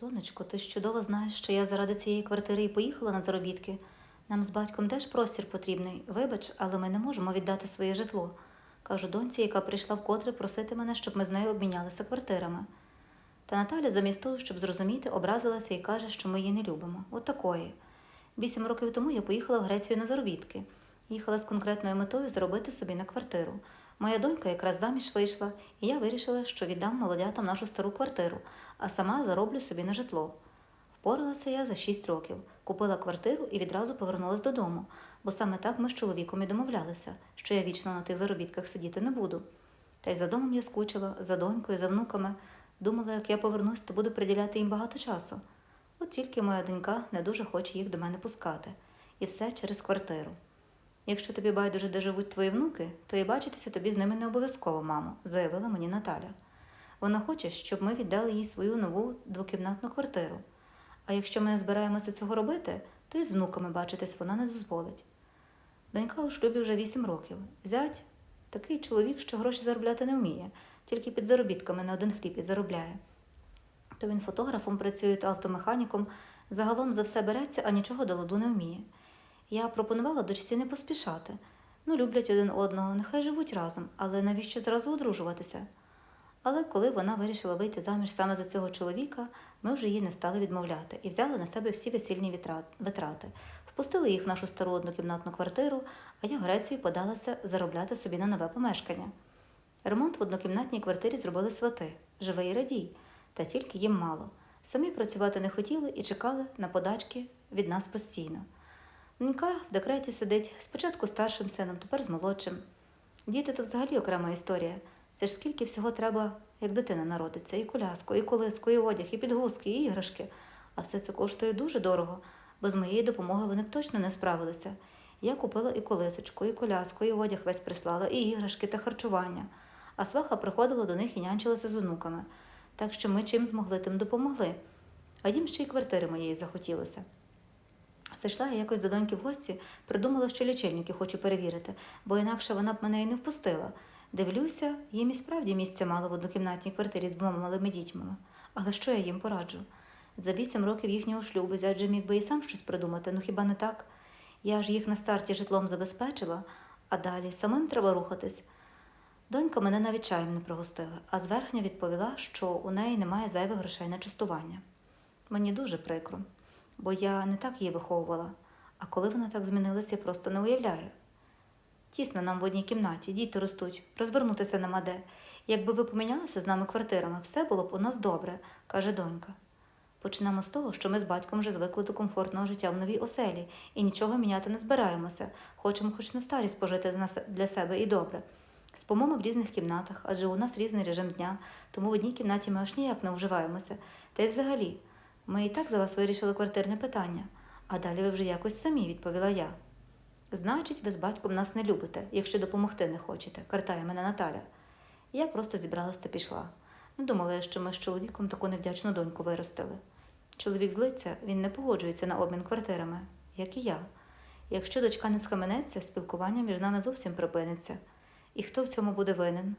Донечко, ти ж чудово знаєш, що я заради цієї квартири і поїхала на заробітки. Нам з батьком теж простір потрібний. Вибач, але ми не можемо віддати своє житло. Кажу доньці, яка прийшла вкотре просити мене, щоб ми з нею обмінялися квартирами. Та Наталя, замість того, щоб зрозуміти, образилася і каже, що ми її не любимо. От такої. Вісім років тому я поїхала в Грецію на заробітки. Їхала з конкретною метою заробити собі на квартиру. Моя донька якраз заміж вийшла, і я вирішила, що віддам молодятам нашу стару квартиру, а сама зароблю собі на житло. Впоралася я за шість років, купила квартиру і відразу повернулась додому, бо саме так ми з чоловіком і домовлялися, що я вічно на тих заробітках сидіти не буду. Та й за домом я скучила, за донькою, за внуками. Думала, як я повернусь, то буду приділяти їм багато часу. От тільки моя донька не дуже хоче їх до мене пускати. І все через квартиру. Якщо тобі байдуже, де живуть твої внуки, то і бачитися тобі з ними не обов'язково, мамо, заявила мені Наталя. Вона хоче, щоб ми віддали їй свою нову двокімнатну квартиру. А якщо ми не збираємося цього робити, то і з внуками бачитись вона не дозволить. Донька у шлюбі вже вісім років. Зять такий чоловік, що гроші заробляти не вміє, тільки під заробітками на один хліб і заробляє. То він фотографом працює, то автомеханіком, загалом за все береться, а нічого до ладу не вміє. Я пропонувала дочці не поспішати. Ну, люблять один одного, нехай живуть разом, але навіщо зразу одружуватися? Але коли вона вирішила вийти заміж саме за цього чоловіка, ми вже їй не стали відмовляти і взяли на себе всі весільні витрати. Впустили їх в нашу стару однокімнатну квартиру, а я в Грецію подалася заробляти собі на нове помешкання. Ремонт в однокімнатній квартирі зробили свати, живе і радій, та тільки їм мало. Самі працювати не хотіли і чекали на подачки від нас постійно. Донька в декреті сидить спочатку старшим сином, тепер з молодшим. Діти то взагалі окрема історія. Це ж скільки всього треба, як дитина народиться, і коляску, і колиску, і одяг, і підгузки, і іграшки. А все це коштує дуже дорого, бо з моєї допомоги вони б точно не справилися. Я купила і колисочку, і коляску, і одяг весь прислала, і іграшки та харчування. А сваха приходила до них і нянчилася з онуками. Так що ми чим змогли, тим допомогли. А їм ще й квартири моєї захотілося. Зайшла я якось до доньки в гості, придумала, що лічильники хочу перевірити, бо інакше вона б мене і не впустила. Дивлюся, їм і справді місця мало в однокімнатній квартирі з двома малими дітьми. Але що я їм пораджу? За вісім років їхнього шлюбу зять же міг би і сам щось придумати, ну хіба не так? Я ж їх на старті житлом забезпечила, а далі самим треба рухатись. Донька мене навіть чаєм не пригостила, а зверхня відповіла, що у неї немає зайвих грошей на частування. Мені дуже прикро, бо я не так її виховувала, а коли вона так змінилася, я просто не уявляю. Тісно нам в одній кімнаті, діти ростуть, розвернутися нема де. Якби ви помінялися з нами квартирами, все було б у нас добре, каже донька. Почнемо з того, що ми з батьком вже звикли до комфортного життя в новій оселі і нічого міняти не збираємося. Хочемо хоч на старість пожити для себе і добре. Спимо ми в різних кімнатах, адже у нас різний режим дня, тому в одній кімнаті ми аж ніяк не вживаємося. Та й взагалі, ми і так за вас вирішили квартирне питання, а далі ви вже якось самі, відповіла я. Значить, ви з батьком нас не любите, якщо допомогти не хочете, картає мене Наталя. Я просто зібралась та пішла. Не думала я, що ми з чоловіком таку невдячну доньку виростили. Чоловік злиться, він не погоджується на обмін квартирами, як і я. Якщо дочка не схаменеться, спілкування між нами зовсім припиниться. І хто в цьому буде винен?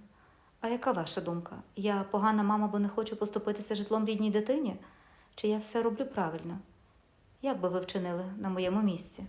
А яка ваша думка? Я погана мама, бо не хочу поступитися житлом рідній дитині? Чи я все роблю правильно? Як би ви вчинили на моєму місці?